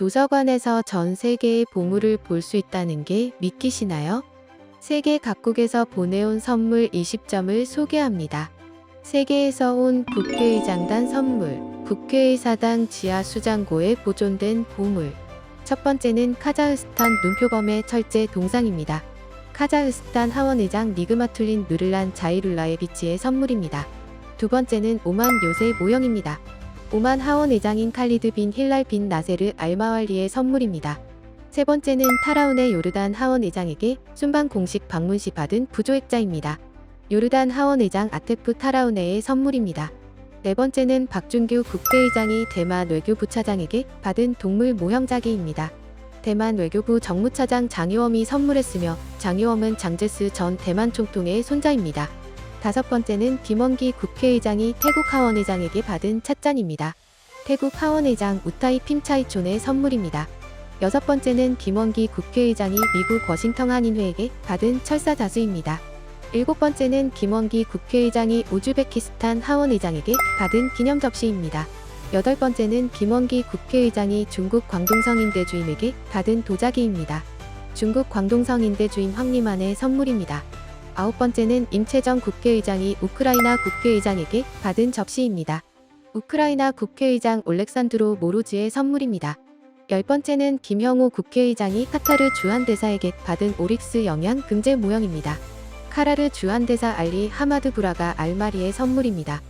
도서관에서 전 세계의 보물을 볼 수 있다는 게 믿기시나요? 세계 각국에서 보내온 선물 20점을 소개합니다. 세계에서 온 국회의장단 선물, 국회의사당 지하 수장고에 보존된 보물. 첫 번째는 카자흐스탄 눈표범의 철제 동상입니다. 카자흐스탄 하원의장 니그마툴린 누를란 자이룰라예비치의 선물입니다. 두 번째는 오만 요새 모형입니다. 오만 하원 의장인 칼리드 빈 힐랄 빈 나세르 알마왈리의 선물입니다. 세 번째는 타라운의 요르단 하원 의장에게 순방 공식 방문 시 받은 부조액자입니다. 요르단 하원 의장 아테프 타라우네의 선물입니다. 네 번째는 박준규 국회의장이 대만 외교부 차장에게 받은 동물 모형자기입니다. 대만 외교부 정무차장 장유엄이 선물했으며 장유엄은 장제스 전 대만 총통의 손자입니다. 다섯 번째는 김원기 국회의장이 태국 하원의장에게 받은 찻잔입니다. 태국 하원의장 우타이 핀차이촌의 선물입니다. 여섯 번째는 김원기 국회의장이 미국 워싱턴 한인회에게 받은 철사 자수입니다. 일곱 번째는 김원기 국회의장이 우즈베키스탄 하원의장에게 받은 기념 접시입니다. 여덟 번째는 김원기 국회의장이 중국 광동성인대 주임에게 받은 도자기입니다. 중국 광동성인대 주임 황리만의 선물입니다. 아홉 번째는 임채정 국회의장이 우크라이나 국회의장에게 받은 접시입니다. 우크라이나 국회의장 올렉산드로 모로즈의 선물입니다. 열 번째는 김형호 국회의장이 카타르 주한대사에게 받은 오릭스 영양 금제 모형입니다. 카라르 주한대사 알리 하마드 브라가 알마리의 선물입니다.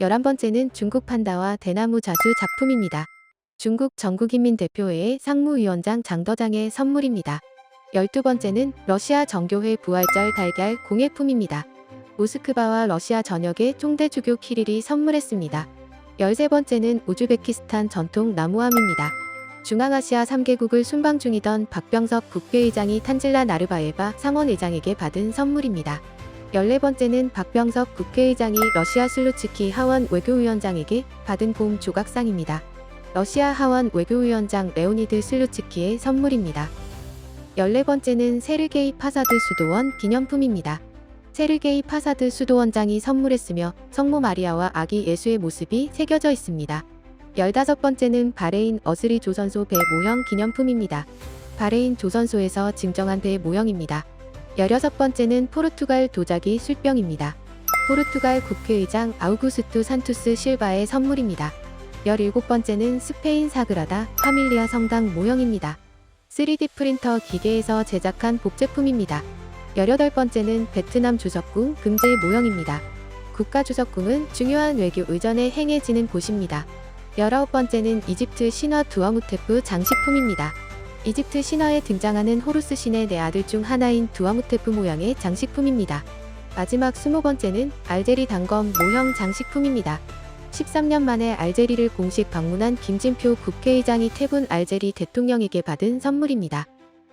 열한 번째는 중국 판다와 대나무 자수 작품입니다. 중국 전국인민 대표회의 상무위원장 장더장의 선물입니다. 열두 번째는 러시아 정교회 부활절 달걀 공예품입니다. 모스크바와 러시아 전역의 총대주교 키릴이 선물했습니다. 열세 번째는 우즈베키스탄 전통 나무함입니다. 중앙아시아 3개국을 순방 중이던 박병석 국회의장이 탄질라 나르바예바 상원의장에게 받은 선물입니다. 14번째는 박병석 국회의장이 러시아 슬루츠키 하원 외교위원장에게 받은 봄 조각상입니다. 러시아 하원 외교위원장 레오니드 슬루츠키의 선물입니다. 14번째는 세르게이 파사드 수도원 기념품입니다. 세르게이 파사드 수도원장이 선물했으며 성모 마리아와 아기 예수의 모습이 새겨져 있습니다. 15번째는 바레인 어스리 조선소 배 모형 기념품입니다. 바레인 조선소에서 증정한 배 모형입니다. 16번째는 포르투갈 도자기 술병입니다. 포르투갈 국회의장 아우구스투 산투스 실바의 선물입니다. 17번째는 스페인 사그라다 파밀리아 성당 모형입니다. 3D 프린터 기계에서 제작한 복제품입니다. 18번째는 베트남 주석궁 금제 모형입니다. 국가 주석궁은 중요한 외교 의전에 행해지는 곳입니다. 19번째는 이집트 신화 두아무테프 장식품입니다. 이집트 신화에 등장하는 호루스 신의 네 아들 중 하나인 두아무테프 모양의 장식품입니다. 마지막 20번째는 알제리 단검 모형 장식품입니다. 13년 만에 알제리를 공식 방문한 김진표 국회의장이 태분 알제리 대통령에게 받은 선물입니다.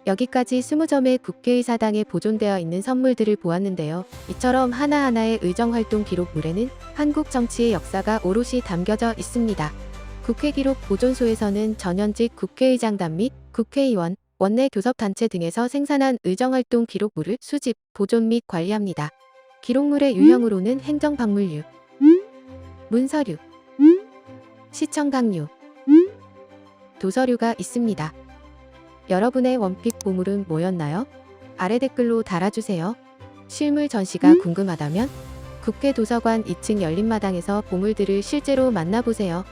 여기까지 20점의 국회의사당에 보존되어 있는 선물들을 보았는데요. 이처럼 하나하나의 의정활동 기록물에는 한국 정치의 역사가 오롯이 담겨져 있습니다. 국회 기록 보존소에서는 전현직 국회의장단 및 국회의원, 원내 교섭단체 등에서 생산한 의정활동 기록물을 수집, 보존 및 관리합니다. 기록물의 유형으로는 행정박물류, 문서류, 시청강류, 도서류가 있습니다. 여러분의 원픽 보물은 뭐였나요? 아래 댓글로 달아주세요. 실물 전시가 궁금하다면 국회 도서관 2층 열린마당에서 보물들을 실제로 만나보세요.